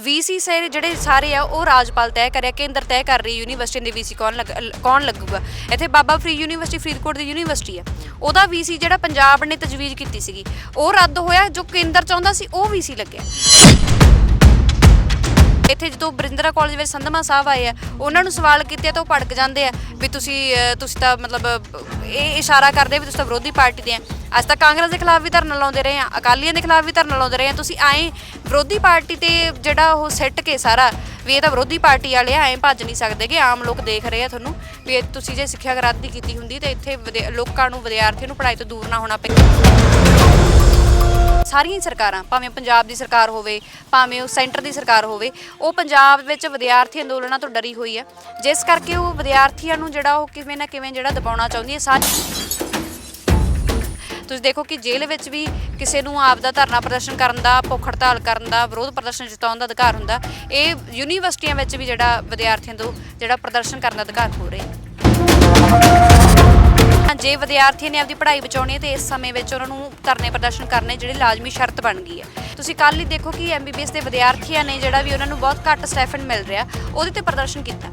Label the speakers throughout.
Speaker 1: VC ਸੇ ਜਿਹੜੇ ਸਾਰੇ ਆ, ਉਹ ਰਾਜਪਾਲ ਤੈਅ ਕਰਿਆ, ਕੇਂਦਰ ਤੈਅ ਕਰ ਰਹੀ ਯੂਨੀਵਰਸਿਟੀ ਦੇ ਵੀਸੀ ਕੌਣ ਲੱਗ- ਕੌਣ ਲੱਗੂਗਾ? ਇੱਥੇ ਬਾਬਾ ਫਰੀ ਯੂਨੀਵਰਸਿਟੀ, ਫਰੀਦਕੋਟ ਦੀ ਯੂਨੀਵਰਸਿਟੀ ਹੈ ਉਹਦਾ ਵੀਸੀ ਜਿਹੜਾ ਪੰਜਾਬ ਨੇ ਤਜਵੀਜ਼ ਕੀਤੀ ਸੀਗੀ, ਉਹ ਰੱਦ ਹੋਇਆ, ਜੋ ਕੇਂਦਰ ਚਾਹੁੰਦਾ ਸੀ, ਉਹ ਵੀਸੀ ਲੱਗਿਆ। ਇੱਥੇ ਜਦੋਂ ਬਰਿੰਦਰਾ ਕਾਲਜ ਵਿੱਚ ਸੰਧਮਾ ਸਾਹਿਬ ਆਏ ਆ ਉਹਨਾਂ ਨੂੰ ਸਵਾਲ ਕੀਤੇ ਆ ਤਾਂ ਉਹ ਭੜਕ ਜਾਂਦੇ ਆ ਵੀ ਤੁਸੀਂ ਅਹ, ਤੁਸੀਂ ਤਾਂ ਮਤਲਬ ਅਹ, ਇਹ ਇਸ਼ਾਰਾ ਕਰਦੇ ਵੀ ਤੁਸੀਂ ਤਾਂ ਵਿਰੋਧੀ ਪਾਰਟੀ ਦੇ ਆ। ਅੱਜ ਤਾਂ ਕਾਂਗਰਸ ਦੇ ਖਿਲਾਫ ਵੀ ਧਰਨਾ ਲਾਉਂਦੇ ਰਹੇ ਆ ਅਕਾਲੀਆਂ ਦੇ ਖਿਲਾਫ ਵੀ ਧਰਨਾ ਲਾਉਂਦੇ ਰਹੇ ਆ। ਤੁਸੀਂ ਐਂ ਵਿਰੋਧੀ ਪਾਰਟੀ ਤੇ ਜਿਹੜਾ ਉਹ ਸਿੱਟ ਕੇ ਸਾਰਾ ਵੀ ਇਹ ਤਾਂ ਵਿਰੋਧੀ ਪਾਰਟੀ ਵਾਲੇ ਆ ਐਂ ਭੱਜ ਨਹੀਂ ਸਕਦੇ ਸਕਦੇਗੇ ਆਮ ਲੋਕ ਦੇਖ ਰਹੇ ਆ ਤੁਹਾਨੂੰ ਵੀ ਇਹ ਤੁਸੀਂ ਜੇ ਸਿੱਖਿਆ ਗ੍ਰਾਂਤੀ ਕੀਤੀ ਹੁੰਦੀ ਤੇ ਇੱਥੇ ਵਿਦਿਆ- ਲੋਕਾਂ ਨੂੰ ਵਿਦਿਆਰਥੀਆਂ ਨੂੰ ਪੜ੍ਹਾਈ ਤੋਂ ਦੂਰ ਨਾ ਹੋਣਾ ਪੈਂਦਾ ਸਾਰੀਆਂ ਹੀ ਸਰਕਾਰਾਂ, ਭਾਵੇਂ ਪੰਜਾਬ ਦੀ ਸਰਕਾਰ ਹੋਵੇ, ਭਾਵੇਂ ਉਹ ਸੈਂਟਰ ਦੀ ਸਰਕਾਰ ਹੋਵੇ, ਉਹ ਪੰਜਾਬ ਵਿੱਚ ਵਿਦਿਆਰਥੀ ਅੰਦੋਲਨਾਂ ਤੋਂ ਡਰੀ ਹੋਈ ਹੈ। ਜਿਸ ਕਰਕੇ ਉਹ ਵਿਦਿਆਰਥੀਆਂ ਨੂੰ ਜਿਹੜਾ ਉਹ ਕਿਵੇਂ ਨਾ ਕਿਵੇਂ ਜਿਹੜਾ ਦਬਾਉਣਾ ਚਾਹੁੰਦੀ ਹੈ ਸਾਰੀ। ਤੁਸੀਂ ਦੇਖੋ ਕਿ ਜੇਲ੍ਹ ਵਿੱਚ ਵੀ ਕਿਸੇ ਨੂੰ ਆਪ ਦਾ ਧਰਨਾ ਪ੍ਰਦਰਸ਼ਨ ਕਰਨ ਦਾ, ਭੁੱਖ ਹੜਤਾਲ ਕਰਨ ਦਾ, ਵਿਰੋਧ ਪ੍ਰਦਰਸ਼ਨ ਜਤਾਉਣ ਦਾ ਅਧਿਕਾਰ ਹੁੰਦਾ, ਇਹ ਯੂਨੀਵਰਸਿਟੀਆਂ ਵਿੱਚ ਵੀ ਜਿਹੜਾ ਵਿਦਿਆਰਥੀਆਂ ਤੋਂ ਜਿਹੜਾ ਪ੍ਰਦਰਸ਼ਨ ਕਰਨ ਦਾ ਅਧਿਕਾਰ ਹੋ ਰਿਹਾ ਜੇ ਵਿਦਿਆਰਥੀਆਂ ਨੇ ਆਪਣੀ ਪੜ੍ਹਾਈ ਬਚਾਉਣੀ ਹੈ ਤੇ ਇਸ ਸਮੇਂ ਵਿੱਚ ਉਹਨਾਂ ਨੂੰ ਧਰਨੇ ਪ੍ਰਦਰਸ਼ਨ ਕਰਨੇ ਜਿਹੜੇ ਲਾਜ਼ਮੀ ਸ਼ਰਤ ਬਣ ਗਈ ਹੈ। ਤੁਸੀਂ ਕੱਲ ਹੀ ਦੇਖੋ ਕਿ ਐਮਬੀਬੀਐਸ ਦੇ ਵਿਦਿਆਰਥੀਆਂ ਨੇ ਜਿਹੜਾ ਵੀ ਉਹਨਾਂ ਨੂੰ ਬਹੁਤ ਘੱਟ ਸਟੈਫਨ ਮਿਲ ਰਿਹਾ, ਉਹਦੇ ਤੇ ਪ੍ਰਦਰਸ਼ਨ ਕੀਤਾ।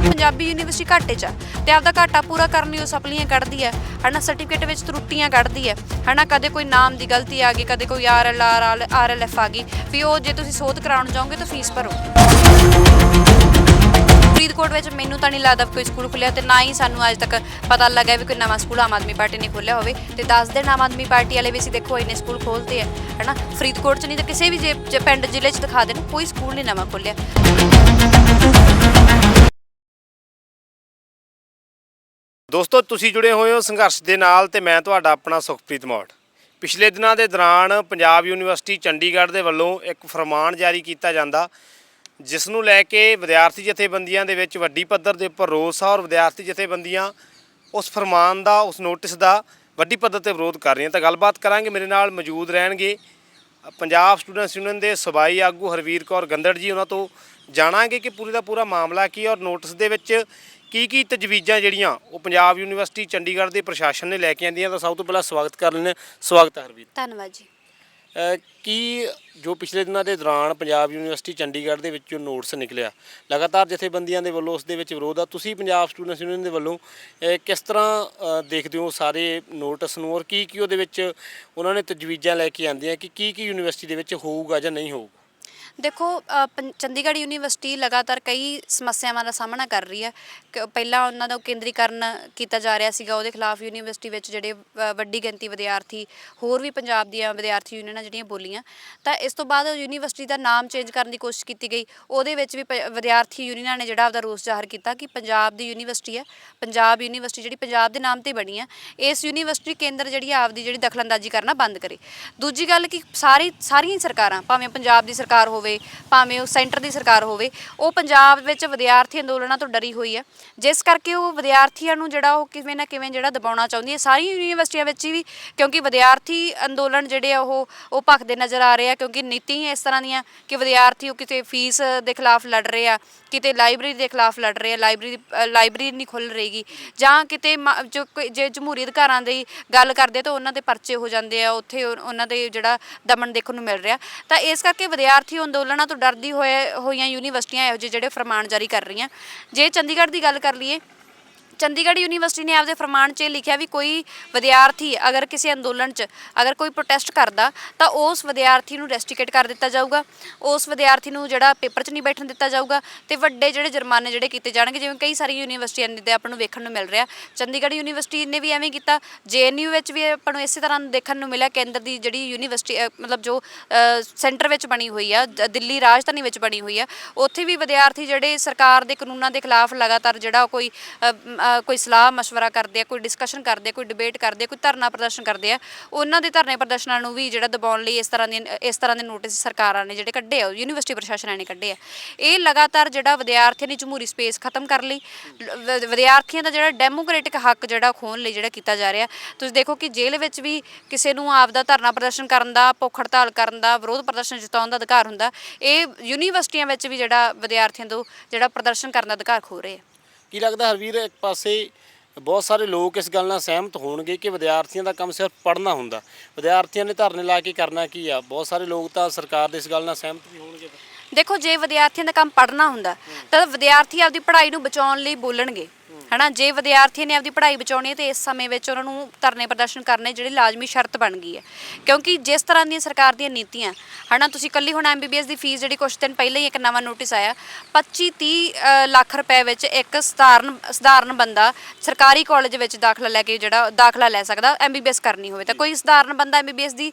Speaker 1: ਪੰਜਾਬੀ ਯੂਨੀਵਰਸਿਟੀ ਘਾਟੇ 'ਚ ਆ ਤੇ ਆਪਦਾ ਘਾਟਾ ਪੂਰਾ ਕਰਨ ਲਈ ਉਹ ਸਪਲੀਆਂ ਕੱਢਦੀ ਹੈ। ਹਨਾ ਸਰਟੀਫਿਕੇਟ ਵਿੱਚ ਤਰੁੱਟੀਆਂ ਕੱਢਦੀ ਹੈ। ਹਨਾ, ਕਦੇ ਕੋਈ ਨਾਮ ਦੀ ਗਲਤੀ ਆ ਗਈ, ਕਦੇ ਕੋਈ R L R R L F ਆ ਗਈ, ਵੀ ਉਹ ਜੇ ਤੁਸੀਂ ਸੋਧ ਕਰਾਉਣ ਜਾਓਗੇ ਤਾਂ ਫੀਸ ਭਰੋ। ਫਰੀਦਕੋਟ ਵਿੱਚ ਮੈਨੂੰ ਤਾਂ ਨਹੀਂ ਲੱਗਦਾ ਕੋਈ ਸਕੂਲ ਖੁੱਲਿਆ ਤੇ ਨਾ ਹੀ ਸਾਨੂੰ ਅੱਜ ਤੱਕ ਪਤਾ ਲੱਗਾ ਵੀ ਕੋਈ ਨਵਾਂ ਸਕੂਲ ਆਮ ਆਦਮੀ ਪਾਰਟੀ ਨੇ ਖੋਲ੍ਹਿਆ ਹੋਵੇ। ਤੇ ਦੱਸ ਦੇਣ ਆਮ ਆਦਮੀ ਪਾਰਟੀ ਵਾਲੇ ਵੀ ਅਸੀਂ ਦੇਖੋ ਇੰਨੇ ਸਕੂਲ ਖੋਲ੍ਹਦੇ ਆ, ਹਨਾ? ਫਰੀਦਕੋਟ 'ਚ ਨਹੀਂ ਤਾਂ ਕਿਸੇ ਵੀ ਜੇ ਜੇ ਪਿੰਡ ਜ਼ਿਲ੍ਹੇ 'ਚ ਦਿਖਾ ਦੇਣ, ਕੋਈ ਸਕੂਲ ਨਹੀਂ ਨਵਾਂ ਖੋਲ੍ਹਿਆ।
Speaker 2: ਦੋਸਤੋ, ਤੁਸੀਂ ਜੁੜੇ ਹੋਏ ਹੋ ਸੰਘਰਸ਼ ਦੇ ਨਾਲ ਤੇ ਮੈਂ ਤੁਹਾਡਾ ਆਪਣਾ ਸੁਖਪ੍ਰੀਤ ਮੌੜ। ਪਿਛਲੇ ਦਿਨਾਂ ਦੇ ਦੌਰਾਨ ਪੰਜਾਬ ਯੂਨੀਵਰਸਿਟੀ ਚੰਡੀਗੜ੍ਹ ਦੇ ਵੱਲੋਂ ਇੱਕ ਫਰਮਾਨ ਜਾਰੀ ਕੀਤਾ ਜਾਂਦਾ ਜਿਸ ਨੂੰ ਲੈ ਕੇ ਵਿਦਿਆਰਥੀ ਜਥੇਬੰਦੀਆਂ ਦੇ ਵਿੱਚ ਵੱਡੀ ਪੱਧਰ ਦੇ ਉੱਪਰ ਰੋਸ ਆ ਔਰ ਵਿਦਿਆਰਥੀ ਜਥੇਬੰਦੀਆਂ ਉਸ ਫਰਮਾਨ ਦਾ, ਉਸ ਨੋਟਿਸ ਦਾ ਵੱਡੀ ਪੱਧਰ ਤੇ ਵਿਰੋਧ ਕਰ ਰਹੀਆਂ। ਤਾਂ ਗੱਲਬਾਤ ਕਰਾਂਗੇ, ਮੇਰੇ ਨਾਲ ਮੌਜੂਦ ਰਹਿਣਗੇ ਪੰਜਾਬ ਸਟੂਡੈਂਟਸ ਯੂਨੀਅਨ ਦੇ ਸਬਾਈ ਆਗੂ ਹਰਵੀਰ ਕੌਰ ਗੰਦੜ ਜੀ। ਉਹਨਾਂ ਤੋਂ ਜਾਣਾਂਗੇ ਕਿ ਪੂਰੀ ਦਾ ਪੂਰਾ ਮਾਮਲਾ ਕੀ ਔਰ ਨੋਟਿਸ ਦੇ ਵਿੱਚ ਕੀ ਕੀ ਤਜਵੀਜ਼ਾਂ ਜਿਹੜੀਆਂ ਉਹ ਪੰਜਾਬ ਯੂਨੀਵਰਸਿਟੀ ਚੰਡੀਗੜ੍ਹ ਦੇ ਪ੍ਰਸ਼ਾਸਨ ਨੇ ਲੈ ਕੇ ਆਂਦੀਆਂ। ਤਾਂ ਸਭ ਤੋਂ ਪਹਿਲਾਂ ਸਵਾਗਤ ਕਰ ਲੈਂਦੇ ਹਾਂ। ਸਵਾਗਤ ਹੈ ਹਰਵੀਰ।
Speaker 1: ਧੰਨਵਾਦ ਜੀ।
Speaker 2: ਕੀ ਜੋ ਪਿਛਲੇ ਦਿਨਾਂ ਦੇ ਦੌਰਾਨ ਪੰਜਾਬ ਯੂਨੀਵਰਸਿਟੀ ਚੰਡੀਗੜ੍ਹ ਦੇ ਵਿੱਚੋਂ ਨੋਟਸ ਨਿਕਲਿਆ? ਲਗਾਤਾਰ ਜਥੇਬੰਦੀਆਂ ਦੇ ਵੱਲੋਂ ਉਸ ਦੇ ਵਿੱਚ ਵਿਰੋਧ ਆ। ਤੁਸੀਂ ਪੰਜਾਬ ਸਟੂਡੈਂਟਸ ਯੂਨੀਅਨ ਦੇ ਵੱਲੋਂ ਕਿਸ ਤਰ੍ਹਾਂ ਦੇਖਦੇ ਹੋ ਸਾਰੇ ਨੋਟਿਸ ਨੂੰ? ਔਰ ਕੀ ਕੀ ਉਹਦੇ ਵਿੱਚ ਉਹਨਾਂ ਨੇ ਤਜਵੀਜ਼ਾਂ ਲੈ ਕੇ ਆਂਦੀਆਂ ਕਿ ਕੀ ਕੀ ਯੂਨੀਵਰਸਿਟੀ ਦੇ ਵਿੱਚ ਹੋਊਗਾ ਜਾਂ ਨਹੀਂ ਹੋਊਗਾ?
Speaker 1: ਦੇਖੋ ਅ, ਪੰ- ਚੰਡੀਗੜ੍ਹ ਯੂਨੀਵਰਸਿਟੀ ਲਗਾਤਾਰ ਕਈ ਸਮੱਸਿਆਵਾਂ ਦਾ ਸਾਹਮਣਾ ਕਰ ਰਹੀ ਹੈ। ਕ- ਪਹਿਲਾਂ ਉਹਨਾਂ ਦਾ ਕੇਂਦਰੀਕਰਨ ਕੀਤਾ ਜਾ ਰਿਹਾ ਸੀਗਾ ਉਹਦੇ ਖਿਲਾਫ ਯੂਨੀਵਰਸਿਟੀ ਵਿੱਚ ਜਿਹੜੇ ਅ, ਵੱਡੀ ਗਿਣਤੀ ਵਿਦਿਆਰਥੀ ਹੋਰ ਵੀ ਪੰਜਾਬ ਦੀਆਂ ਵਿਦਿਆਰਥੀ ਯੂਨੀਅਨਾਂ ਜਿਹੜੀਆਂ ਬੋਲੀਆਂ ਤਾਂ ਇਸ ਤੋਂ ਬਾਅਦ ਯੂਨੀਵਰਸਿਟੀ ਦਾ ਨਾਮ ਚੇਂਜ ਕਰਨ ਦੀ ਕੋਸ਼ਿਸ਼ ਕੀਤੀ ਗਈ। ਉਹਦੇ ਵਿੱਚ ਵੀ ਪ- ਵਿਦਿਆਰਥੀ ਯੂਨੀਅਨਾਂ ਨੇ ਜਿਹੜਾ ਆਪਦਾ ਰੋਸ ਜ਼ਾਹਰ ਕੀਤਾ ਕਿ ਪੰਜਾਬ ਦੀ ਯੂਨੀਵਰਸਿਟੀ ਹੈ ਪੰਜਾਬ ਯੂਨੀਵਰਸਿਟੀ ਜਿਹੜੀ ਪੰਜਾਬ ਦੇ ਨਾਮ ਤੇ ਬਣੀ ਹੈ ਇਸ ਯੂਨੀਵਰਸਿਟੀ ਕੇਂਦਰ ਜਿਹੜੀ ਆਪਦੀ ਜਿਹੜੀ ਦਖਲਅੰਦਾਜ਼ੀ ਕਰਨਾ ਬੰਦ ਕਰੇ। ਦੂਜੀ ਗੱਲ ਕਿ ਸਾਰੀ ਸਾਰੀਆਂ ਹੀ ਸਰਕਾਰਾਂ ਭਾਵੇਂ ਪੰਜਾਬ ਦੀ ਸਰਕਾਰ ਹੋਵੇ ਭਾਵੇਂ ਉਹ ਸੈਂਟਰ ਦੀ ਸਰਕਾਰ ਹੋਵੇ, ਉਹ ਪੰਜਾਬ ਵਿੱਚ ਵਿਦਿਆਰਥੀ ਅੰਦੋਲਨਾਂ ਤੋਂ ਡਰੀ ਹੋਈ ਹੈ। ਜਿਸ ਕਰਕੇ ਉਹ ਵਿਦਿਆਰਥੀਆਂ ਨੂੰ ਜਿਹੜਾ ਉਹ ਕਿਵੇਂ ਨਾ ਕਿਵੇਂ ਜਿਹੜਾ ਦਬਾਉਣਾ ਚਾਹੁੰਦੀ ਹੈ। ਸਾਰੀਆਂ ਯੂਨੀਵਰਸਿਟੀਆਂ ਵਿੱਚ ਵੀ ਕਿਉਂਕਿ ਵਿਦਿਆਰਥੀ ਅੰਦੋਲਨ ਜਿਹੜੇ ਆ ਉਹ ਉਹ ਭਖਦੇ ਨਜ਼ਰ ਆ ਰਹੇ ਆ। ਕਿਉਂਕਿ ਨੀਤੀਆਂ ਇਸ ਤਰ੍ਹਾਂ ਦੀਆਂ ਕਿ ਵਿਦਿਆਰਥੀ ਉਹ ਕਿਤੇ ਫੀਸ ਦੇ ਖਿਲਾਫ ਲੜ ਰਹੇ ਆ, ਕਿਤੇ ਲਾਇਬ੍ਰੇਰੀ ਦੇ ਖਿਲਾਫ ਲੜ ਰਹੇ ਆ, ਲਾਇਬ੍ਰੇਰੀ ਲਾਇਬ੍ਰੇਰੀ ਨਹੀਂ ਖੁੱਲ ਰਹੇਗੀ। ਜਾਂ ਕਿਤੇ ਮ- ਜੋ ਜੇ ਜਮਹੂਰੀ ਅਧਿਕਾਰਾਂ ਦੀ ਗੱਲ ਕਰਦੇ ਤਾਂ ਉਹਨਾਂ ਦੇ ਪਰਚੇ ਹੋ ਜਾਂਦੇ ਆ। ਉੱਥੇ ਉਹਨਾਂ ਦੇ ਜਿਹੜਾ ਦਮਨ ਦੇਖਣ ਨੂੰ ਮਿਲ ਰਿਹਾ। ਤਾਂ ਇਸ ਕਰਕੇ ਵਿਦਿਆਰਥੀ ਅੰਦੋਲਨਾਂ ਤੋਂ ਡਰਦੀ ਹੋਏ ਹੋਈਆਂ ਯੂਨੀਵਰਸਿਟੀਆਂ ਇਹੋ ਜਿਹੇ ਜਿਹੜੇ ਫਰਮਾਨ ਜਾਰੀ ਕਰ ਰਹੀਆਂ। ਜੇ ਚੰਡੀਗੜ੍ਹ ਦੀ ਗੱਲ ਕਰ ਲਈਏ ਚੰਡੀਗੜ੍ਹ ਯੂਨੀਵਰਸਿਟੀ ਨੇ ਆਪਦੇ ਫਰਮਾਨ 'ਚ ਇਹ ਲਿਖਿਆ ਵੀ ਕੋਈ ਵਿਦਿਆਰਥੀ ਅਗਰ ਕਿਸੇ ਅੰਦੋਲਨ 'ਚ ਅਗਰ ਕੋਈ ਪ੍ਰੋਟੈਸਟ ਕਰਦਾ, ਤਾਂ ਉਸ ਵਿਦਿਆਰਥੀ ਨੂੰ ਰੈਸਟੀਕੇਟ ਕਰ ਦਿੱਤਾ ਜਾਊਗਾ। ਉਸ ਵਿਦਿਆਰਥੀ ਨੂੰ ਜਿਹੜਾ ਪੇਪਰ 'ਚ ਨਹੀਂ ਬੈਠਣ ਦਿੱਤਾ ਜਾਊਗਾ ਤੇ ਵੱਡੇ ਜਿਹੜੇ ਜੁਰਮਾਨੇ ਜਿਹੜੇ ਕੀਤੇ ਜਾਣਗੇ, ਜਿਵੇਂ ਕਈ ਸਾਰੀਆਂ ਯੂਨੀਵਰਸਿਟੀਆਂ ਦੇ ਆਪਾਂ ਨੂੰ ਵੇਖਣ ਨੂੰ ਮਿਲ ਰਿਹਾ। ਚੰਡੀਗੜ੍ਹ ਯੂਨੀਵਰਸਿਟੀ ਨੇ ਵੀ ਐਵੇਂ ਕੀਤਾ। ਜੇਐਨਯੂ ਵਿੱਚ ਵੀ ਆਪਾਂ ਨੂੰ ਇਸੇ ਤਰ੍ਹਾਂ ਦੇਖਣ ਨੂੰ ਮਿਲਿਆ, ਕੇਂਦਰ ਦੀ ਜਿਹੜੀ ਯੂਨੀਵਰਸਿਟੀ ਮਤਲਬ ਜੋ ਸੈਂਟਰ ਵਿੱਚ ਬਣੀ ਹੋਈ ਆ, ਦ- ਦਿੱਲੀ ਰਾਜਧਾਨੀ ਵਿੱਚ ਬਣੀ ਹੋਈ ਆ, ਉੱਥੇ ਵੀ ਵਿਦਿਆਰਥੀ ਜਿਹੜੇ ਸਰਕਾਰ ਦੇ ਕਾਨੂੰਨਾਂ ਦੇ ਖਿਲਾਫ ਲਗਾਤਾਰ ਜਿਹੜਾ ਕੋਈ ਕੋਈ ਸਲਾਹ مشਵਰਾ ਕਰਦੇ ਆ, ਕੋਈ ਡਿਸਕਸ਼ਨ ਕਰਦੇ ਆ, ਕੋਈ ਡਿਬੇਟ ਕਰਦੇ ਆ, ਕੋਈ ਧਰਨਾ ਪ੍ਰਦਰਸ਼ਨ ਕਰਦੇ ਆ, ਉਹਨਾਂ ਦੇ ਧਰਨੇ ਪ੍ਰਦਰਸ਼ਨਾਂ ਨੂੰ ਵੀ ਜਿਹੜਾ ਦਬਾਉਣ ਲਈ ਇਸ ਤਰ੍ਹਾਂ ਦੀ ਇਸ ਤਰ੍ਹਾਂ ਦੇ ਨੋਟਿਸ ਸਰਕਾਰਾਂ ਨੇ ਜਿਹੜੇ ਕੱਢੇ ਆ ਯੂਨੀਵਰਸਿਟੀ ਪ੍ਰਸ਼ਾਸਨਾਂ ਨੇ ਕੱਢੇ ਆ। ਇਹ ਲਗਾਤਾਰ ਜਿਹੜਾ ਵਿਦਿਆਰਥੀਆਂ ਦੀ ਜਮਹੂਰੀ ਸਪੇਸ ਖਤਮ ਕਰ ਲਈ ਵਿਦਿਆਰਥੀਆਂ ਦਾ ਜਿਹੜਾ ਡੈਮੋਕ੍ਰੈਟਿਕ ਹੱਕ ਜਿਹੜਾ ਖੋਣ ਲਈ ਜਿਹੜਾ ਕੀਤਾ ਜਾ ਰਿਹਾ, ਤੁਸੀਂ ਦੇਖੋ ਕਿ ਜੇਲ੍ਹ ਵਿੱਚ ਵੀ ਕਿਸੇ ਨੂੰ ਆਪ ਦਾ ਧਰਨਾ ਪ੍ਰਦਰਸ਼ਨ ਕਰਨ ਦਾ, ਭੁੱਖ ਹੜਤਾਲ ਕਰਨ ਦਾ, ਵਿਰੋਧ ਪ੍ਰਦਰਸ਼ਨ ਜਿਤਾਉਣ ਦਾ ਅਧਿਕਾਰ ਹੁੰਦਾ, ਇਹ ਯੂਨੀਵਰਸਿਟੀਆਂ ਵਿੱਚ ਵੀ ਜਿਹੜਾ ਵਿਦਿਆਰਥੀਆਂ ਤੋਂ ਜਿਹੜਾ ਪ੍ਰਦਰਸ਼ਨ ਕਰਨ ਦਾ ਅਧਿਕਾਰ ਖੋ ਰਹੇ ਆ।
Speaker 2: ਕੀ ਲੱਗਦਾ ਹਰਵੀਰ, ਇੱਕ ਪਾਸੇ ਬਹੁਤ ਸਾਰੇ ਲੋਕ ਇਸ ਗੱਲ ਨਾਲ ਸਹਿਮਤ ਹੋਣਗੇ ਕਿ ਵਿਦਿਆਰਥੀਆਂ ਦਾ ਕੰਮ ਸਿਰਫ ਪੜ੍ਹਨਾ ਹੁੰਦਾ। ਵਿਦਿਆਰਥੀਆਂ ਨੇ ਧਰਨੇ ਲਾ ਕੇ ਕਰਨਾ ਕੀ ਆ? ਬਹੁਤ ਸਾਰੇ ਲੋਕ ਤਾਂ ਸਰਕਾਰ ਦੇ ਇਸ ਗੱਲ ਨਾਲ ਸਹਿਮਤ ਵੀ ਹੋਣਗੇ
Speaker 1: ਦੇਖੋ, ਜੇ ਵਿਦਿਆਰਥੀਆਂ ਦਾ ਕੰਮ ਪੜ੍ਹਨਾ ਹੁੰਦਾ, ਤਾਂ ਵਿਦਿਆਰਥੀ ਆਪਦੀ ਪੜ੍ਹਾਈ ਨੂੰ ਬਚਾਉਣ ਲਈ ਬੋਲਣਗੇ। ਹਨਾ, ਜੇ ਵਿਦਿਆਰਥੀ ਨੇ ਆਪਦੀ ਪੜ੍ਹਾਈ ਬਚਾਉਣੀ ਹੈ ਤੇ ਇਸ ਸਮੇਂ ਵਿੱਚ ਉਹਨਾਂ ਨੂੰ ਧਰਨੇ ਪ੍ਰਦਰਸ਼ਨ ਕਰਨੇ ਜਿਹੜੀ ਲਾਜ਼ਮੀ ਸ਼ਰਤ ਬਣ ਗਈ ਹੈ। ਕਿਉਂਕਿ ਜਿਸ ਤਰ੍ਹਾਂ ਦੀਆਂ ਸਰਕਾਰ ਦੀਆਂ ਨੀਤੀਆਂ, ਹਨਾ, ਤੁਸੀਂ ਕੱਲੀ ਹੁਣ ਐਮਬੀਬੀਐਸ ਦੀ ਫੀਸ ਜਿਹੜੀ ਕੁਝ ਦਿਨ ਪਹਿਲਾਂ ਹੀ ਇੱਕ ਨਵਾਂ ਨੋਟਿਸ ਆਇਆ 25 30 ਲੱਖ ਰੁਪਏ ਵਿੱਚ ਇੱਕ ਸਧਾਰਨ ਸਧਾਰਨ ਬੰਦਾ ਸਰਕਾਰੀ ਕਾਲਜ ਵਿੱਚ ਦਾਖਲਾ ਲੈ ਕੇ ਜਿਹੜਾ, ਦਾਖਲਾ ਲੈ ਸਕਦਾ ਐਮਬੀਬੀਐਸ ਕਰਨੀ ਹੋਵੇ ਤਾਂ ਕੋਈ ਸਧਾਰਨ ਬੰਦਾ ਐਮਬੀਬੀਐਸ ਦੀ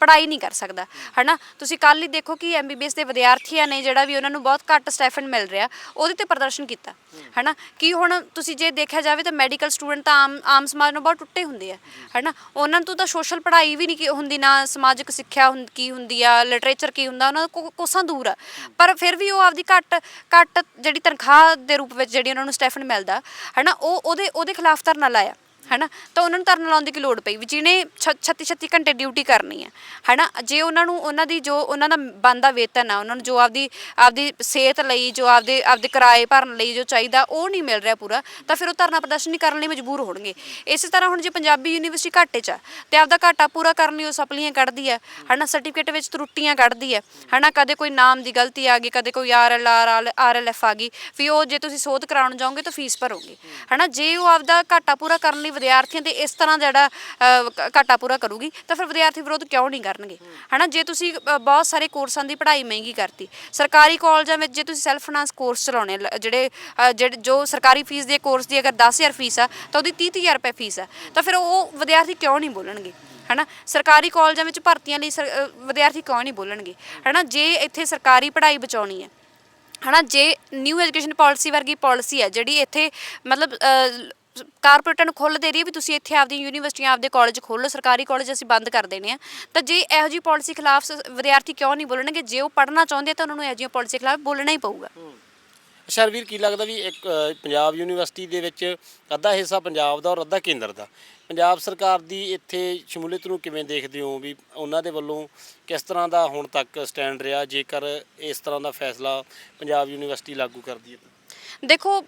Speaker 1: ਪੜ੍ਹਾਈ ਨਹੀਂ ਕਰ ਸਕਦਾ, ਹਨਾ। ਤੁਸੀਂ ਕੱਲ ਹੀ ਦੇਖੋ ਕਿ ਐਮਬੀਬੀਐਸ ਦੇ ਵਿਦਿਆਰਥੀਆਂ ਨੇ ਜਿਹੜਾ ਵੀ ਉਹਨਾਂ ਨੂੰ ਬਹੁਤ ਘੱਟ ਸਟੈਫਨ ਮਿਲ ਰਿਹਾ, ਉਹਦੇ ਤੇ ਪ੍ਰਦਰਸ਼ਨ ਕੀਤਾ, ਹਨਾ। ਕਿ ਹੁਣ ਤੁਸੀਂ ਜੇ ਦੇਖਿਆ ਜਾਵੇ ਤਾਂ ਮੈਡੀਕਲ ਸਟੂਡੈਂਟ ਤਾਂ ਆਮ ਆਮ ਸਮਾਜ ਨੂੰ ਬਹੁਤ ਟੁੱਟੇ ਹੁੰਦੇ ਆ, ਹਨਾ? ਉਹਨਾਂ ਤੋਂ ਤਾਂ ਸੋਸ਼ਲ ਪੜ੍ਹਾਈ ਵੀ ਨਹੀਂ ਕੀ ਹੁੰਦੀ, ਨਾ ਸਮਾਜਿਕ ਸਿੱਖਿਆ ਹੁੰ- ਕੀ ਹੁੰਦੀ ਆ ਲਿਟਰੇਚਰ ਕੀ ਹੁੰਦਾ, ਉਹਨਾਂ ਤੋਂ ਕੋਸਾਂ ਦੂਰ ਆ। ਪਰ ਫਿਰ ਵੀ ਉਹ ਆਪਦੀ ਘੱਟ ਘੱਟ ਜਿਹੜੀ ਤਨਖਾਹ ਦੇ ਰੂਪ ਵਿੱਚ ਜਿਹੜੀ ਉਹਨਾਂ ਨੂੰ ਸਟੈਫਨ ਮਿਲਦਾ, ਹਨਾ? ਉਹ, ਉਹਦੇ ਉਹਦੇ ਖਿਲਾਫ ਧਰਨਾ ਲਾਇਆ। ਹਨਾ? ਤਾਂ ਉਹਨਾਂ ਨੂੰ ਧਰਨਾ ਲਾਉਣ ਦੀ ਕੀ ਲੋੜ ਪਈ ਵੀ ਜਿਹਨੇ 36 36 ਘੰਟੇ ਡਿਊਟੀ ਕਰਨੀ ਹੈ, ਹਨਾ? ਜੇ ਉਹਨਾਂ ਨੂੰ ਉਹਨਾਂ ਦੀ ਜੋ ਉਹਨਾਂ ਦਾ ਬੰਦਾ ਵੇਤਨ ਆ, ਉਹਨਾਂ ਨੂੰ ਜੋ ਆਪਦੀ ਆਪਦੀ ਸਿਹਤ ਲਈ, ਜੋ ਆਪਦੇ ਆਪਦੇ ਕਿਰਾਏ ਭਰਨ ਲਈ ਜੋ ਚਾਹੀਦਾ, ਉਹ ਨਹੀਂ ਮਿਲ ਰਿਹਾ ਪੂਰਾ, ਤਾਂ ਫਿਰ ਉਹ ਧਰਨਾ ਪ੍ਰਦਰਸ਼ਨ ਨਹੀਂ ਕਰਨ ਲਈ ਮਜਬੂਰ ਹੋਣਗੇ। ਇਸੇ ਤਰ੍ਹਾਂ ਹੁਣ ਜੇ ਪੰਜਾਬੀ ਯੂਨੀਵਰਸਿਟੀ ਘਾਟੇ 'ਚ ਆ, ਤੇ ਆਪਦਾ ਘਾਟਾ ਪੂਰਾ ਕਰਨ ਲਈ ਉਹ ਸਪਲੀਆਂ ਕੱਢਦੀ ਹੈ, ਹਨਾ? ਸਰਟੀਫਿਕੇਟ ਵਿੱਚ ਤਰੁੱਟੀਆਂ ਕੱਢਦੀ ਹੈ, ਹਨਾ? ਕਦੇ ਕੋਈ ਨਾਮ ਦੀ ਗਲਤੀ ਆ ਗਈ, ਕਦੇ ਕੋਈ R L R R L F ਆ ਗਈ ਫਿਰ ਉਹ ਜੇ ਤੁਸੀਂ ਸੋਧ ਕਰਾਉਣ ਜਾਓਗੇ ਤਾਂ ਫੀਸ ਭਰੋਗੇ, ਹਨਾ? ਜੇ ਉਹ ਆਪਦਾ ਘਾਟਾ ਪੂਰਾ ਕਰਨ ਲਈ ਵਿਦਿਆਰਥੀਆਂ ਦੇ ਇਸ ਤਰ੍ਹਾਂ ਦਾ ਜਿਹੜਾ ਘਾਟਾ ਪੂਰਾ ਕਰੂਗੀ ਤਾਂ ਫਿਰ ਵਿਦਿਆਰਥੀ ਵਿਰੋਧ ਕਿਉਂ ਨਹੀਂ ਕਰਨਗੇ? ਹਨਾ ਜੇ ਤੁਸੀਂ ਬਹੁਤ ਸਾਰੇ ਕੋਰਸਾਂ ਦੀ ਪੜ੍ਹਾਈ ਮਹਿੰਗੀ ਕਰਤੀ ਸਰਕਾਰੀ ਕਾਲਜਾਂ ਵਿੱਚ ਜੇ ਤੁਸੀਂ ਸੈਲਫ ਫਾਈਨਾਂਸ ਕੋਰਸ ਚਲਾਉਣੇ ਲ- ਜਿਹੜੇ ਅ, ਜੋ ਸਰਕਾਰੀ ਫੀਸ ਦੇ ਕੋਰਸ ਦੀ ਅਗਰ 10000 ਫੀਸ ਆ ਤਾਂ ਉਹਦੀ 30000 ਰੁਪਏ ਫੀਸ ਆ ਤਾਂ ਫਿਰ ਉਹ ਵਿਦਿਆਰਥੀ ਕਿਉਂ ਨਹੀਂ ਬੋਲਣਗੇ? ਹਨਾ ਸਰਕਾਰੀ ਕਾਲਜਾਂ ਵਿੱਚ ਭਰਤੀਆਂ ਲਈ ਸਰ- ਵਿਦਿਆਰਥੀ ਕਿਉਂ ਨਹੀਂ ਬੋਲਣਗੇ? ਹਨਾ ਜੇ ਇੱਥੇ ਸਰਕਾਰੀ ਪੜ੍ਹਾਈ ਬਚਾਉਣੀ ਹੈ ਹਨਾ ਜੇ ਨਿਊ ਐਜੂਕੇਸ਼ਨ ਪਾਲਿਸੀ ਵਰਗੀ ਪਾਲਿਸੀ ਹੈ ਜਿਹੜੀ ਇੱਥੇ ਮਤਲਬ ਕਾਰਪੋਰੇਟਾਂ ਨੂੰ ਖੁੱਲ੍ਹ ਦੇ ਰਹੀ ਹੈ ਵੀ ਤੁਸੀਂ ਇੱਥੇ ਆਪਦੀ ਯੂਨੀਵਰਸਿਟੀਆਂ ਆਪਦੇ ਕਾਲਜ ਖੋਲ੍ਹੋ ਸਰਕਾਰੀ ਕਾਲਜ ਅਸੀਂ ਬੰਦ ਕਰ ਦੇਣੇ ਆ। ਤਾਂ ਜੇ ਇਹੋ ਜਿਹੀ ਪਾਲਿਸੀ ਖਿਲਾਫ ਸ- ਵਿਦਿਆਰਥੀ ਕਿਉਂ ਨਹੀਂ ਬੋਲਣਗੇ? ਜੇ ਉਹ ਪੜ੍ਹਨਾ ਚਾਹੁੰਦੇ ਆ ਤਾਂ ਉਹਨਾਂ ਨੂੰ ਇਹੋ ਜਿਹੀਆਂ ਪਾਲਿਸੀ ਖਿਲਾਫ ਬੋਲਣਾ ਹੀ ਪਊਗਾ।
Speaker 2: ਸ਼ਰਵੀਰ ਕੀ ਲੱਗਦਾ ਵੀ ਇੱਕ ਅ, ਪੰਜਾਬ ਯੂਨੀਵਰਸਿਟੀ ਦੇ ਵਿੱਚ ਅੱਧਾ ਹਿੱਸਾ ਪੰਜਾਬ ਦਾ ਔਰ ਅੱਧਾ ਕੇਂਦਰ ਦਾ? ਪੰਜਾਬ ਸਰਕਾਰ ਦੀ ਇੱਥੇ ਸ਼ਮੂਲੀਅਤ ਨੂੰ ਕਿਵੇਂ ਦੇਖਦੇ ਹੋ ਵੀ ਉਹਨਾਂ ਦੇ ਵੱਲੋਂ ਕਿਸ ਤਰ੍ਹਾਂ ਦਾ ਹੁਣ ਤੱਕ ਸਟੈਂਡ ਰਿਹਾ? ਜੇਕਰ ਇਸ ਤਰ੍ਹਾਂ ਦਾ ਫੈਸਲਾ ਪੰਜਾਬ ਯੂਨੀਵਰਸਿਟੀ ਲਾਗੂ ਕਰਦੀ ਹੈ ਤਾਂ।
Speaker 1: ਦੇਖੋ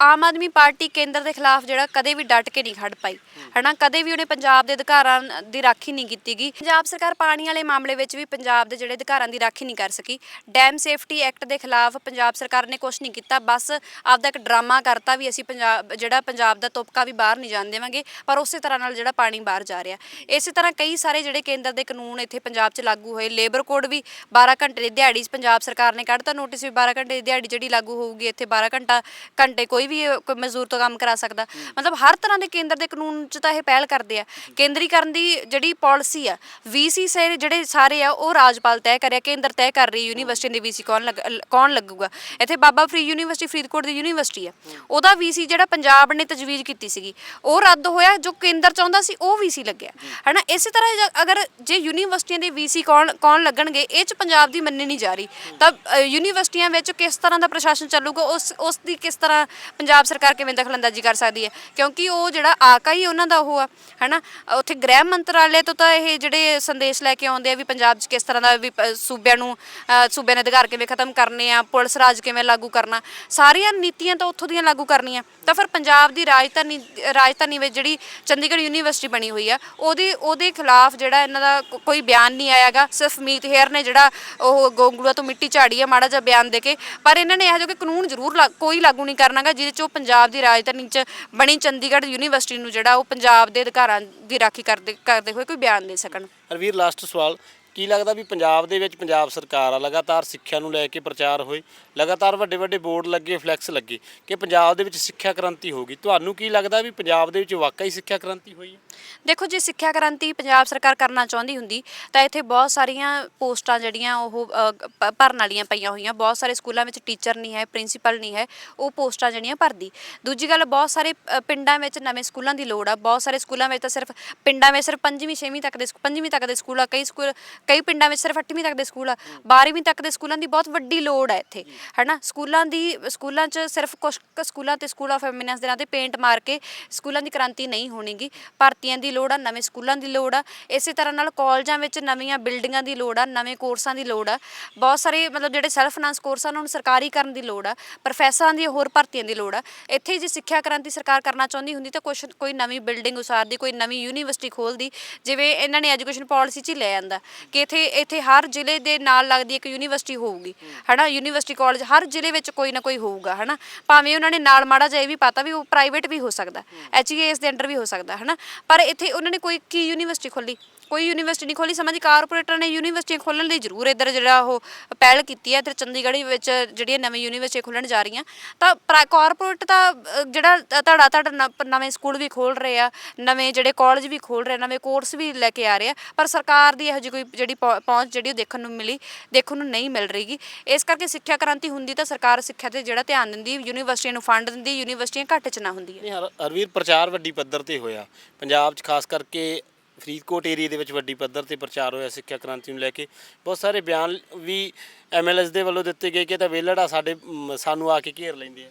Speaker 1: ਆਮ ਆਦਮੀ ਪਾਰਟੀ ਕੇਂਦਰ ਦੇ ਖਿਲਾਫ ਜਿਹੜਾ ਕਦੇ ਵੀ ਡਟ ਕੇ ਨਹੀਂ ਖੜ ਪਾਈ। ਹਨਾ, ਕਦੇ ਵੀ ਉਹਨੇ ਪੰਜਾਬ ਦੇ ਅਧਿਕਾਰਾਂ ਦੀ ਰਾਖੀ ਨਹੀਂ ਕੀਤੀਗੀ ਪੰਜਾਬ ਸਰਕਾਰ ਪਾਣੀ ਵਾਲੇ ਮਾਮਲੇ ਵਿੱਚ ਵੀ ਪੰਜਾਬ ਦੇ ਜਿਹੜੇ ਅਧਿਕਾਰਾਂ ਦੀ ਰਾਖੀ ਨਹੀਂ ਕਰ ਸਕੀ। ਡੈਮ ਸੇਫਟੀ ਐਕਟ ਦੇ ਖਿਲਾਫ ਪੰਜਾਬ ਸਰਕਾਰ ਨੇ ਕੁਝ ਨਹੀਂ ਕੀਤਾ। ਬਸ ਆਪਦਾ ਇੱਕ ਡਰਾਮਾ ਕਰਤਾ ਵੀ ਅਸੀਂ ਪੰਜਾਬ, ਜਿਹੜਾ ਪੰਜਾਬ ਦਾ ਤੁਪਕਾ ਵੀ ਬਾਹਰ ਨਹੀਂ ਜਾਣ ਦੇਵਾਂਗੇ, ਪਰ ਉਸੇ ਤਰ੍ਹਾਂ ਨਾਲ ਜਿਹੜਾ ਪਾਣੀ ਬਾਹਰ ਜਾ ਰਿਹਾ। ਇਸੇ ਤਰ੍ਹਾਂ ਕਈ ਸਾਰੇ ਜਿਹੜੇ ਕੇਂਦਰ ਦੇ ਕਾਨੂੰਨ ਇੱਥੇ ਪੰਜਾਬ 'ਚ ਲਾਗੂ ਹੋਏ। ਲੇਬਰ ਕੋਡ ਵੀ 12 ਘੰਟੇ ਦੀ ਦਿਹਾੜੀ ਪੰਜਾਬ ਸਰਕਾਰ ਨੇ ਕੱਢਤਾ। ਨੋਟਿਸ ਵੀ 12 ਘੰਟੇ ਦੀ ਦਿਹਾੜੀ ਜਿਹੜੀ ਲਾਗੂ ਹੋਊਗੀ, ਇੱਥੇ 12 ਘੰਟਾ, ਘੰਟੇ ਕੋਈ ਵੀ ਕੋਈ ਮਜ਼ਦੂਰ ਤੋਂ ਕੰਮ ਕਰਾ ਸਕਦਾ। ਮਤਲਬ ਹਰ ਤਰ੍ਹਾਂ ਦੇ ਕੇਂਦਰ ਦੇ ਕਾਨੂੰਨ 'ਚ ਤਾਂ ਇਹ ਪਹਿਲ ਕਰਦੇ ਆ। ਕੇਂਦਰੀਕਰਨ ਦੀ ਜਿਹੜੀ ਪਾਲਿਸੀ ਆ ਵੀਸੀ ਸੇ ਜਿਹੜੇ ਸਾਰੇ ਆ, ਉਹ ਰਾਜਪਾਲ ਤੈਅ ਕਰਿਆ, ਕੇਂਦਰ ਤੈਅ ਕਰ ਰਹੀ ਯੂਨੀਵਰਸਿਟੀ ਦੀ ਵੀਸੀ ਕੌਣ ਕੌਣ ਲੱਗੂਗਾ। ਇੱਥੇ ਬਾਬਾ ਫਰੀ ਯੂਨੀਵਰਸਿਟੀ, ਫਰੀਦਕੋਟ ਦੀ ਯੂਨੀਵਰਸਿਟੀ ਆ। ਉਹਦਾ ਵੀਸੀ ਜਿਹੜਾ ਪੰਜਾਬ ਨੇ ਤਜਵੀਜ਼ ਕੀਤੀ ਸੀਗੀ, ਉਹ ਰੱਦ ਹੋਇਆ, ਜੋ ਕੇਂਦਰ ਚਾਹੁੰਦਾ ਸੀ, ਉਹ ਵੀਸੀ ਲੱਗਿਆ। ਹਨਾ, ਇਸੇ ਤਰ੍ਹਾਂ ਅਗਰ ਜੇ ਯੂਨੀਵਰਸਿਟੀਆਂ ਦੇ ਵੀਸੀ ਕੌਣ ਕੌਣ ਲੱਗਣਗੇ, ਇਹ ਚ ਪੰਜਾਬ ਦੀ ਮੰਨੀ ਨਹੀਂ ਜਾ ਰਹੀ। ਤਾਂ ਯੂਨੀਵਰਸਿਟੀਆਂ ਵਿੱਚ ਕਿਸ ਤਰ੍ਹਾਂ ਦਾ ਪ੍ਰਸ਼ਾਸਨ ਚੱਲੂਗਾ, ਉਸ ਉਸ ਦੀ ਕਿਸ ਤਰ੍ਹਾਂ ਪੰਜਾਬ ਸਰਕਾਰ ਕਿਵੇਂ ਦਖਲਅੰਦਾਜ਼ੀ ਕਰ ਸਕਦੀ ਹੈ? ਕਿਉਂਕਿ ਉਹ ਜਿਹੜਾ ਆਕਾ ਹੀ ਉਹਨਾਂ ਦਾ ਉਹ ਆ ਹਨਾ? ਉੱਥੇ ਗ੍ਰਹਿ ਮੰਤਰਾਲੇ ਤੋਂ ਤਾਂ ਇਹ ਜਿਹੜੇ ਸੰਦੇਸ਼ ਲੈ ਕੇ ਆਉਂਦੇ ਆ ਵੀ ਪੰਜਾਬ 'ਚ ਕਿਸ ਤਰ੍ਹਾਂ ਦਾ ਵੀ ਪ- ਸੂਬਿਆਂ ਨੂੰ ਅ, ਸੂਬਿਆਂ ਦੇ ਅਧਿਕਾਰ ਕਿਵੇਂ ਖਤਮ ਕਰਨੇ ਆ ਪੁਲਿਸ ਰਾਜ ਕਿਵੇਂ ਲਾਗੂ ਕਰਨਾ ਸਾਰੀਆਂ ਨੀਤੀਆਂ ਤਾਂ ਉੱਥੋਂ ਦੀਆਂ ਲਾਗੂ ਕਰਨੀਆਂ। ਤਾਂ ਫਿਰ ਪੰਜਾਬ ਦੀ ਰਾਜਧਾਨੀ ਰਾਜਧਾਨੀ ਵਿੱਚ ਜਿਹੜੀ ਚੰਡੀਗੜ੍ਹ ਯੂਨੀਵਰਸਿਟੀ ਬਣੀ ਹੋਈ ਆ ਉਹਦੇ ਉਹਦੇ ਖਿਲਾਫ ਜਿਹੜਾ ਇਹਨਾਂ ਦਾ ਕੋ- ਕੋਈ ਬਿਆਨ ਨਹੀਂ ਆਇਆਗਾ। ਸਿਰਫ ਮੀਤ ਹੇਅਰ ਨੇ ਜਿਹੜਾ ਉਹ ਗੋਂਗਲੂਆ ਤੋਂ ਮਿੱਟੀ ਝਾੜੀ ਆ ਮਾੜਾ ਜਿਹਾ ਬਿਆਨ ਦੇ ਕੇ। ਪਰ ਇਹਨਾਂ ਨੇ ਇਹੋ ਜਿਹਾ ਕੋਈ ਕਾਨੂੰਨ ਜ਼ਰੂਰ ਲਾ- ਕੋਈ ਲਾਗੂ ਨਹੀਂ ਕਰਨਾਗਾ ਜਿਹਦੇ ਚ ਉਹ ਪੰਜਾਬ ਦੀ ਰਾਜਧਾਨੀ ਚ ਬਣੀ ਚੰਡੀਗੜ੍ਹ ਯੂਨੀਵਰਸਿਟੀ ਨੂੰ ਜਿਹੜਾ ਉਹ ਪੰਜਾਬ ਦੇ ਅਧਿਕਾਰਾਂ ਦੀ ਰਾਖੀ ਕਰਦੇ ਕਰਦੇ ਹੋਏ ਕੋਈ ਬਿਆਨ ਦੇ ਸਕਣ।
Speaker 2: ਹਰਵੀਰ ਲਾਸਟ ਸਵਾਲ। ਕੀ ਲੱਗਦਾ ਵੀ ਪੰਜਾਬ ਦੇ ਵਿੱਚ ਪੰਜਾਬ ਸਰਕਾਰ ਆ ਲਗਾਤਾਰ ਸਿੱਖਿਆ ਨੂੰ ਲੈ ਕੇ ਪ੍ਰਚਾਰ ਹੋਏ ਲਗਾਤਾਰ ਵੱਡੇ ਵੱਡੇ ਬੋਰਡ ਲੱਗੇ ਫਲੈਕਸ ਲੱਗੇ ਕਿ ਪੰਜਾਬ ਦੇ ਵਿੱਚ ਸਿੱਖਿਆ ਕ੍ਰਾਂਤੀ ਹੋਗੀ ਤੁਹਾਨੂੰ ਕੀ ਲੱਗਦਾ ਵੀ ਪੰਜਾਬ ਦੇ ਵਿੱਚ ਵਾਕਈ ਸਿੱਖਿਆ ਕ੍ਰਾਂਤੀ ਹੋਈ ਹੈ?
Speaker 1: ਦੇਖੋ ਜੇ ਸਿੱਖਿਆ ਕ੍ਰਾਂਤੀ ਪੰਜਾਬ ਸਰਕਾਰ ਕਰਨਾ ਚਾਹੁੰਦੀ ਹੁੰਦੀ ਤਾਂ ਇੱਥੇ ਬਹੁਤ ਸਾਰੀਆਂ ਪੋਸਟਾਂ ਜਿਹੜੀਆਂ ਉਹ ਅ, ਭਰਨ ਵਾਲੀਆਂ ਪਈਆਂ ਹੋਈਆਂ। ਬਹੁਤ ਸਾਰੇ ਸਕੂਲਾਂ ਵਿੱਚ ਟੀਚਰ ਨਹੀਂ ਹੈ ਪ੍ਰਿੰਸੀਪਲ ਨਹੀਂ ਹੈ ਉਹ ਪੋਸਟਾਂ ਜਿਹੜੀਆਂ ਭਰਦੀ। ਦੂਜੀ ਗੱਲ ਬਹੁਤ ਸਾਰੇ ਅ, ਪਿੰਡਾਂ ਵਿੱਚ ਨਵੇਂ ਸਕੂਲਾਂ ਦੀ ਲੋੜ ਆ। ਬਹੁਤ ਸਾਰੇ ਸਕੂਲਾਂ ਵਿੱਚ ਤਾਂ ਸਿਰਫ ਪਿੰਡਾਂ ਵਿੱਚ ਸਿਰਫ ਪੰਜਵੀਂ ਛੇਵੀਂ ਤੱਕ ਦੇ ਸਕੂ- ਪੰਜਵੀਂ ਤੱਕ ਦੇ ਸਕੂਲ ਆ। ਕਈ ਸਕੂਲ ਕਈ ਪਿੰਡਾਂ ਵਿੱਚ ਸਿਰਫ 8ਵੀਂ ਤੱਕ ਦੇ ਸਕੂਲ ਆ 12ਵੀਂ ਤੱਕ ਦੇ ਸਕੂਲਾਂ ਦੀ ਬਹੁਤ ਵੱਡੀ ਲੋੜ ਹੈ ਇੱਥੇ, ਹਨਾ? ਸਕੂਲਾਂ ਦੀ, ਸਕੂਲਾਂ 'ਚ ਸਿਰਫ ਕੁਝ ਕੁ ਸਕੂਲਾਂ ਤੇ ਸਕੂਲ ਆਫ ਐਮੀਨੈਂਸ ਦੇ ਨਾਂ ਤੇ ਪੇਂਟ ਮਾਰ ਕੇ ਸਕੂਲਾਂ ਦੀ ਕ੍ਰਾਂਤੀ ਨਹੀਂ ਹੋਣੀਗੀ, ਭਰਤੀਆਂ ਦੀ ਲੋੜ ਆ, ਨਵੇਂ ਸਕੂਲਾਂ ਦੀ ਲੋੜ ਆ, ਇਸੇ ਤਰ੍ਹਾਂ ਨਾਲ ਕਾਲਜਾਂ ਵਿੱਚ ਨਵੀਆਂ ਬਿਲਡਿੰਗਾਂ ਦੀ ਲੋੜ ਆ, ਨਵੇਂ ਕੋਰਸਾਂ ਦੀ ਲੋੜ ਆ, ਬਹੁਤ ਸਾਰੇ ਮਤਲਬ ਜਿਹੜੇ ਸੈਲਫ ਫਾਈਨਾਂਸ ਕੋਰਸ ਆ, ਉਹਨਾਂ ਨੂੰ ਸਰਕਾਰੀ ਕਰਨ ਦੀ ਲੋੜ ਆ ਪ੍ਰੋਫੈਸਰਾਂ ਦੀ, ਹੋਰ ਭਰਤੀਆਂ ਦੀ ਲੋੜ ਆ, ਇੱਥੇ ਜੇ ਸਿੱਖਿਆ ਕ੍ਰਾਂਤੀ ਸਰਕਾਰ ਕਰਨਾ ਚਾਹੁੰਦੀ ਹੁੰਦੀ ਤਾਂ ਕੁਛ ਕੋਈ ਨਵੀਂ ਬਿਲਡਿੰਗ ਉਸਾਰਦੀ, ਕੋਈ ਨਵੀਂ ਯੂਨੀਵਰਸਿਟੀ ਖੋਲਦੀ, ਜਿਵੇਂ ਇਹਨਾਂ ਨੇ ਐਜੂਕੇਸ਼ਨ ਪਾਲਿਸੀ 'ਚ ਹੀ ਲੈ ਆਂਦਾ ਕਿ ਇੱਥੇ ਇੱਥੇ ਹਰ ਜ਼ਿਲ੍ਹੇ ਦੇ ਨਾਲ ਲੱਗਦੀ ਇੱਕ ਯੂਨੀਵਰਸਿਟੀ ਹੋਊਗੀ। ਹਨਾ? ਯੂਨੀਵਰਸਿਟੀ ਕਾਲਜ ਹਰ ਜ਼ਿਲ੍ਹੇ ਵਿੱਚ ਕੋਈ ਨਾ ਕੋਈ ਹੋਊਗਾ ਹਨਾ? ਭਾਵੇਂ ਉਹਨਾਂ ਨੇ ਨਾਲ ਮਾੜਾ ਜਿਹਾ ਇਹ ਵੀ ਪਤਾ ਵੀ ਉਹ ਪ੍ਰਾਈਵੇਟ ਵੀ ਹੋ ਸਕਦਾ ਐਚਈਐਸ ਦੇ ਅੰਡਰ ਵੀ ਹੋ ਸਕਦਾ ਹਨਾ? ਪਰ ਇੱਥੇ ਉਹਨਾਂ ਨੇ ਕੋਈ ਕੀ ਯੂਨੀਵਰਸਿਟੀ ਖੋਲੀ ਕੋਈ ਯੂਨੀਵਰਸਿਟੀ ਨਹੀਂ ਖੋਲੀ ਸਮਾਂ ਕਾਰਪੋਰੇਟਰ ਨੇ ਯੂਨੀਵਰਸਿਟੀਆਂ ਖੋਲਣ ਲਈ ਜ਼ਰੂਰ ਇੱਧਰ ਜਿਹੜਾ ਉਹ ਪਹਿਲ ਕੀਤੀ ਹੈ, ਇੱਧਰ ਚੰਡੀਗੜ੍ਹ ਵਿੱਚ ਜਿਹੜੀਆਂ ਨਵੀਂ ਯੂਨੀਵਰਸਿਟੀਆਂ ਖੁੱਲਣ ਜਾ ਰਹੀਆਂ। ਤਾਂ ਕਾਰਪੋਰੇਟ ਤਾਂ ਜਿਹੜਾ ਧੜਾ ਧੜ ਨਵੇਂ ਸਕੂਲ ਵੀ ਖੋਲ ਰਹੇ ਆ, ਨਵੇਂ ਜਿਹੜੇ ਕਾਲਜ ਵੀ ਖੋਲ ਰਹੇ ਨਵੇਂ ਕੋਰਸ ਵੀ ਲੈ ਕੇ ਆ ਰਹੇ ਆ, ਪਰ ਸਰਕਾਰ ਦੀ ਇਹੋ ਜਿਹੀ ਕੋਈ ਜਿਹੜੀ ਪਹੁੰਚ ਜਿਹੜੀ ਉਹ ਦੇਖਣ ਨੂੰ ਮਿਲੀ, ਦੇਖਣ ਨੂੰ ਨਹੀਂ ਮਿਲ ਰਹੀਗੀ ਇਸ ਕਰਕੇ ਸਿੱਖਿਆ ਕ੍ਰਾਂਤੀ ਹੁੰਦੀ ਤਾਂ ਸਰਕਾਰ ਸਿੱਖਿਆ ਤੇ ਜਿਹੜਾ ਧਿਆਨ ਦਿੰਦੀ ਯੂਨੀਵਰਸਿਟੀਆਂ ਨੂੰ ਫੰਡ ਦਿੰਦੀ ਯੂਨੀਵਰਸਿਟੀਆਂ ਘੱਟ ਚ ਨਾ ਹੁੰਦੀਆਂ।
Speaker 3: ਹਰਵੀਰ, ਪ੍ਰਚਾਰ ਵੱਡੀ ਪੱਧਰ ਤੇ ਹੋਇਆ। ਪੰਜਾਬ 'ਚ ਖਾਸ ਕਰਕੇ ਫਰੀਦਕੋਟ ਏਰੀਆ ਦੇ ਵਿੱਚ ਵੱਡੀ ਪੱਧਰ ਤੇ ਪ੍ਰਚਾਰ ਹੋਇਆ ਸਿੱਖਿਆ ਕ੍ਰਾਂਤੀ ਨੂੰ ਲੈ ਕੇ। ਬਹੁਤ ਸਾਰੇ ਬਿਆਨ ਵੀ ਐਮਐਲਐਸ ਦੇ ਵੱਲੋਂ ਦਿੱਤੇ ਗਏ ਕਿ ਤਾਂ ਵੇਲੜਾ ਸਾਡੇ ਮ, ਸਾਨੂੰ ਆ ਕੇ ਘੇਰ ਲੈਂਦੇ ਆ।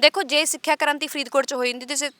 Speaker 1: ਦੇਖੋ ਜੇ ਸਿੱਖਿਆ ਕ੍ਰਾਂਤੀ ਫਰੀਦਕੋਟ ਚ ਹੋਈ ਹੁੰਦੀ ਤੁਸੀਂ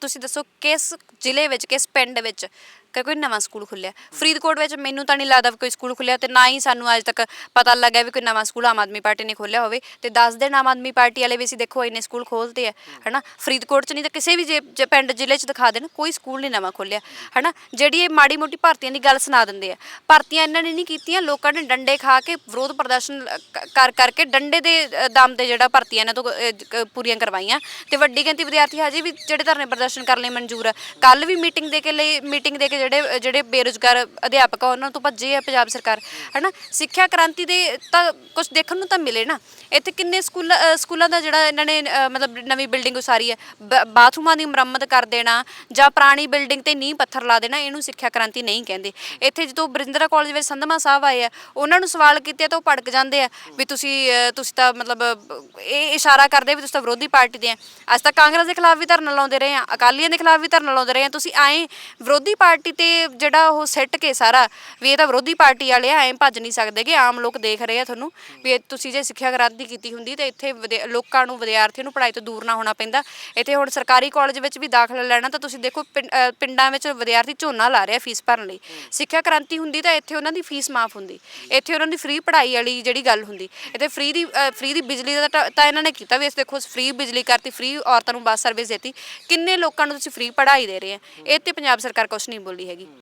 Speaker 1: ਤੁਸੀਂ ਦੱਸੋ ਕਿਸ ਜ਼ਿਲ੍ਹੇ ਵਿੱਚ ਕਿਸ ਪਿੰਡ ਵਿੱਚ ਕਿ ਕੋਈ ਨਵਾਂ ਸਕੂਲ ਖੁੱਲਿਆ ਫਰੀਦਕੋਟ ਵਿੱਚ ਮੈਨੂੰ ਤਾਂ ਨਹੀਂ ਲੱਗਦਾ ਵੀ ਕੋਈ ਸਕੂਲ ਖੁੱਲਿਆ ਤੇ ਨਾ ਹੀ ਸਾਨੂੰ ਅੱਜ ਤੱਕ ਪਤਾ ਲੱਗਿਆ ਵੀ ਕੋਈ ਨਵਾਂ ਸਕੂਲ ਆਮ ਆਦਮੀ ਪਾਰਟੀ ਨੇ ਖੋਲਿਆ ਹੋਵੇ। ਤੇ ਦੱਸ ਦਿਨ ਆਮ ਆਦਮੀ ਪਾਰਟੀ ਵਾਲੇ ਵੀ ਅਸੀਂ ਦੇਖੋ ਇੰਨੇ ਸਕੂਲ ਖੋਲਦੇ ਆ ਹਨਾ? ਫਰੀਦਕੋਟ ਚ ਨਹੀਂ ਤਾਂ ਕਿਸੇ ਵੀ ਜੇ ਜੇ ਪਿੰਡ ਜ਼ਿਲ੍ਹੇ ਚ ਦਿਖਾ ਦੇਣ ਕੋਈ ਸਕੂਲ ਨਹੀਂ ਨਵਾਂ ਖੋਲਿਆ ਹਨਾ? ਜਿਹੜੀ ਇਹ ਮਾੜੀ ਮੋਟੀ ਭਰਤੀਆਂ ਦੀ ਗੱਲ ਸੁਣਾ ਦਿੰਦੇ ਆ। ਭਰਤੀਆਂ ਇਹਨਾਂ ਨੇ ਨਹੀਂ ਕੀਤੀਆਂ ਲੋਕਾਂ ਨੇ ਡੰਡੇ ਖਾ ਕੇ ਵਿਰੋਧ ਪ੍ਰਦਰਸ਼ਨ ਕ- ਕਰ ਕਰਕੇ ਡੰਡੇ ਦੇ ਅ, ਦਮ ਤੇ ਜਿਹੜਾ ਭਰਤੀਆਂ ਇਹਨਾਂ ਤੋਂ ਅ, ਕ- ਪੂਰੀਆਂ ਕਰਵਾਈਆਂ। ਤੇ ਵੱਡੀ ਗਿਣਤੀ ਵਿਦਿਆਰਥੀ ਹਜੇ ਵੀ ਜਿਹੜੇ ਧਰਨੇ ਪ੍ਰਦਰਸ਼ਨ ਕਰਨ ਲਈ ਮਨਜ਼ੂਰ। ਆ ਕੱਲ ਵੀ ਮੀਟਿੰਗ ਦੇ ਕੇ ਲਈ ਮੀਟਿੰਗ ਦੇ ਕੇ ਜਿਹੜੇ ਜਿਹੜੇ ਬੇਰੁਜ਼ਗਾਰ ਅਧਿਆਪਕ ਆ ਉਹਨਾਂ ਤੋਂ ਭੱਜੇ ਆ ਪੰਜਾਬ ਸਰਕਾਰ। ਹਨਾ? ਸਿੱਖਿਆ ਕ੍ਰਾਂਤੀ ਦੇ ਤਾਂ ਕੁਝ ਦੇਖਣ ਨੂੰ ਤਾਂ ਮਿਲੇ ਨਾ। ਇੱਥੇ ਕਿੰਨੇ ਸਕੂਲ ਅ, ਸਕੂਲਾਂ ਦਾ ਜਿਹੜਾ ਇਹਨਾਂ ਨੇ ਅ, ਮਤਲਬ ਨਵੀਂ ਬਿਲਡਿੰਗ ਉਸਾਰੀ ਹੈ ਬ- ਬਾਥਰੂਮਾਂ ਦੀ ਮੁਰੰਮਤ ਕਰ ਦੇਣਾ ਜਾਂ ਪੁਰਾਣੀ ਬਿਲਡਿੰਗ ਤੇ ਨੀਂਹ ਪੱਥਰ ਲਾ ਦੇਣਾ ਇਹਨੂੰ ਸਿੱਖਿਆ ਕ੍ਰਾਂਤੀ ਨਹੀਂ ਕਹਿੰਦੇ। ਇੱਥੇ ਜਦੋਂ ਬਰਿੰਦਰਾ ਕਾਲਜ ਵਿੱਚ ਸੰਧਮਾ ਸਾਹਿਬ ਆਏ ਆ ਉਹਨਾਂ ਨੂੰ ਸਵਾਲ ਕੀਤੇ ਤਾਂ ਉਹ ਭੜਕ ਜਾਂਦੇ ਆ ਵੀ ਤੁਸੀਂ ਅ, ਤੁਸੀਂ ਤਾਂ ਮਤਲਬ ਅ, ਇਹ ਇਸ਼ਾਰਾ ਕਰਦੇ ਵੀ ਤੁਸੀਂ ਤਾਂ ਵਿਰੋਧੀ ਪਾਰਟੀ ਦੇ ਆ। ਅੱਜ ਤੱਕ ਕਾਂਗਰਸ ਦੇ ਖਿਲਾਫ ਵੀ ਧਰਨਾ ਲਾਉਂਦੇ ਰਹੇ ਆ ਅਕਾਲੀਆਂ ਦੇ ਖਿਲਾਫ ਵੀ ਧਰਨਾ ਲਾਉਂਦੇ ਰਹੇ ਆ। ਤੁਸੀਂ ਐਂ ਵਿਰੋਧੀ ਪਾਰਟੀ ਤੇ ਜਿਹੜਾ ਉਹ ਸਿੱਟ ਕੇ ਸਾਰਾ ਵੀ ਇਹ ਤਾਂ ਵਿਰੋਧੀ ਪਾਰਟੀ ਵਾਲੇ ਆ ਐਂ ਭੱਜ ਨਹੀਂ ਸਕਦੇ ਕਿ ਆਮ ਲੋਕ ਦੇਖ ਰਹੇ ਆ ਤੁਹਾਨੂੰ ਵੀ ਇਹ ਤੁਸੀਂ ਜੇ ਸਿੱਖਿਆ ਕ੍ਰਾਂਤੀ ਕੀਤੀ ਹੁੰਦੀ ਤਾਂ ਇੱਥੇ ਵਿਦਿਆ- ਲੋਕਾਂ ਨੂੰ ਵਿਦਿਆਰਥੀਆਂ ਨੂੰ ਪੜ੍ਹਾਈ ਤੋਂ ਦੂਰ ਨਾ ਹੋਣਾ ਪੈਂਦਾ। ਇੱਥੇ ਹੁਣ ਸਰਕਾਰੀ ਕਾਲਜ ਵਿੱਚ ਵੀ ਦਾਖਲਾ ਲੈਣਾ ਤਾਂ ਤੁਸੀਂ ਦੇਖੋ ਪਿੰ- ਅ, ਪਿੰਡਾਂ ਵਿੱਚ ਵਿਦਿਆਰਥੀ ਝੋਨਾ ਲਾ ਰਿਹਾ ਫੀਸ ਭਰਨ ਲਈ। ਸਿੱਖਿਆ ਕ੍ਰਾਂਤੀ ਹੁੰਦੀ ਤਾਂ ਇੱਥੇ ਉਹਨਾਂ ਦੀ ਫੀਸ ਮਾਫ ਹੁੰਦੀ। ਇੱਥੇ ਉਹਨਾਂ ਦੀ ਫ੍ਰੀ ਪੜ੍ਹਾਈ ਵਾਲੀ ਜਿਹੜੀ ਗੱਲ ਹੁੰਦੀ। ਇਹ ਇੱਥੇ ਫ੍ਰੀ ਦੀ ਫ੍ਰੀ ਦੀ ਬਿਜਲੀ ਦਾ ਤਾਂ- ਤਾਂ ਇਹਨਾਂ ਨੇ ਕੀਤਾ ਵੀ ਅਸੀਂ ਦੇਖੋ ਫ੍ਰੀ ਬਿਜਲੀ ਕਰਤੀ ਫ੍ਰੀ ਔਰਤਾਂ ਨੂੰ ਬੱਸ ਸਰਵਿਸ ਦਿੱਤੀ। ਕਿੰਨੇ ਲੋਕਾਂ ਨੂੰ ਤੁਸੀਂ ਫ੍ਰੀ ਪੜ੍ਹਾਈ ਦੇ ਰਹੇ ਆ? ਇਹ ਤੇ ਪੰਜਾਬ ਸਰਕਾਰ ਕੁਝ ਨਹੀਂ ਬੋਲੀ ਹੈਗੀ।